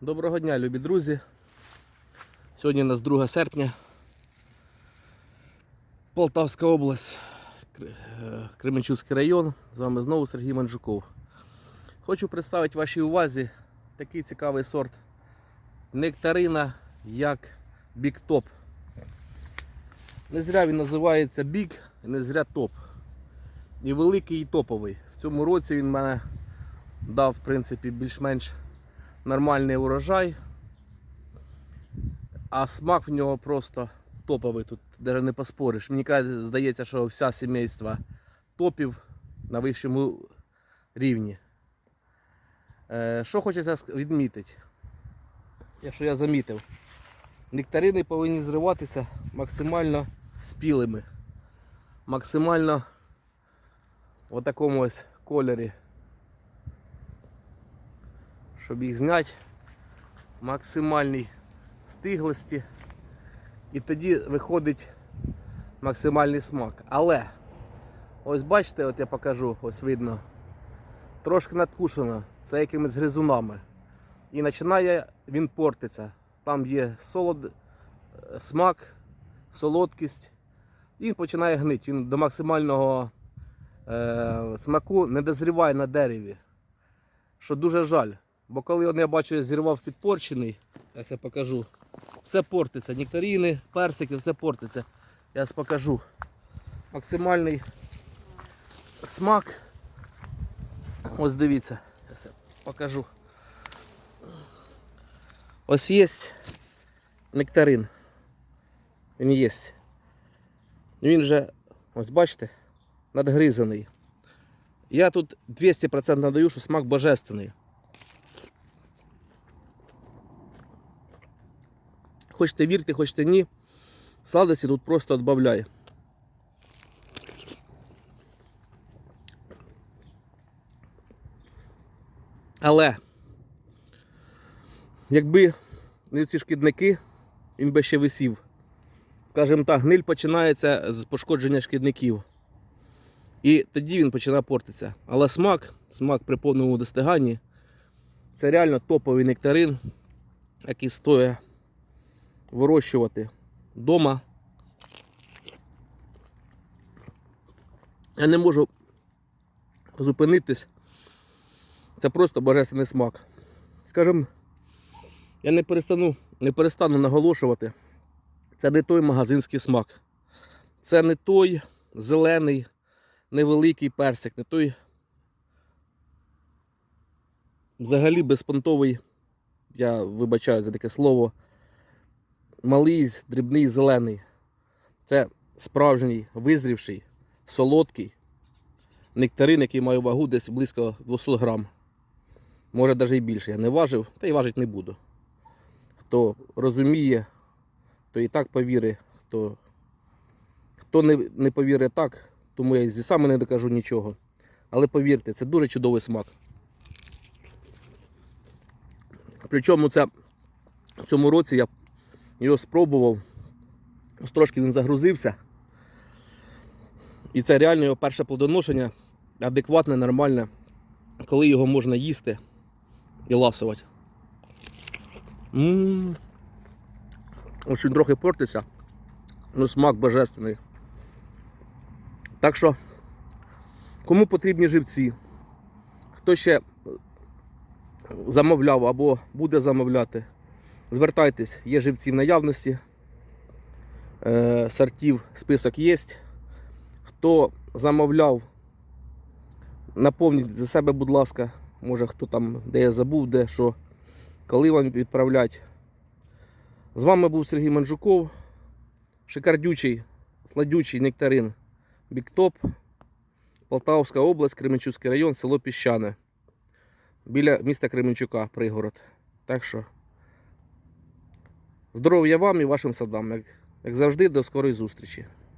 Доброго дня, любі друзі. Сьогодні у нас 2 серпня. Полтавська область, е, Кременчуцький район. З вами знову Сергій Манджуков. Хочу представити вашій увазі такий цікавий сорт нектарина, як Top. Не зря він називається і не зря топ. І великий, і топовий. В цьому році він мене дав, в принципі, більш-менш нормальний урожай. А смак в нього просто топовий, тут навіть не поспориш. Мені здається, що вся сімейства топів на вищому рівні. Е, що хочеться відмітити? Якщо я замітив, нектарини повинні зриватися максимально спілими. Максимально в такому ось кольорі щоб їх зняти максимальній стиглості. І тоді виходить максимальний смак. Але ось бачите, от я покажу, ось видно, трошки надкушено, це якимись гризунами. І починає він портитися. Там є солод, е, смак, солодкість. І він починає гнити. Він до максимального е, смаку не дозріває на дереві. Що дуже жаль. Бо коли я бачу, я зірвав підпорчений, я це покажу. Все портиться, нектаріни, персики, все портиться. Я вас покажу. Максимальний смак. Ось дивіться, я це покажу. Ось є нектарин. Він є. Він вже, ось бачите, надгризаний. Я тут 200% надаю, що смак божественний. Хочете вірте, хочете ні. Сладості тут просто відбавляє. Але якби не ці шкідники, він би ще висів. Скажімо так, гниль починається з пошкодження шкідників. І тоді він починає портитися. Але смак, смак при повному достиганні, це реально топовий нектарин, який стоїть вирощувати вдома. Я не можу зупинитись. Це просто божественний смак. Скажімо, я не перестану, не перестану наголошувати. Це не той магазинський смак. Це не той зелений, невеликий персик, не той взагалі безпонтовий, я вибачаю за таке слово, малий, дрібний, зелений. Це справжній визрівший, солодкий нектарин, який має вагу десь близько 200 грам. Може навіть і більше. Я не важив, та й важити не буду. Хто розуміє, то і так повірить. Хто, хто не, не повірить так, тому я і саме не докажу нічого. Але повірте, це дуже чудовий смак. Причому це в цьому році я його спробував. Ось трошки він загрузився. І це реально його перше плодоношення адекватне, нормальне, коли його можна їсти і ласувати. Ось він трохи портиться, але смак божественний. Так що, кому потрібні живці, хто ще замовляв або буде замовляти, звертайтесь, є живці в наявності. Е, сортів список є. Хто замовляв, наповніть за себе, будь ласка, може хто там, де я забув, де що, коли вам відправлять. З вами був Сергій Манджуков, шикардючий, сладючий нектарин Біктоп, Полтавська область, Кременчуцький район, село Піщане. Біля міста Кременчука, пригород. Так що здоров'я вам і вашим садам. Як, завжди, до скорої зустрічі.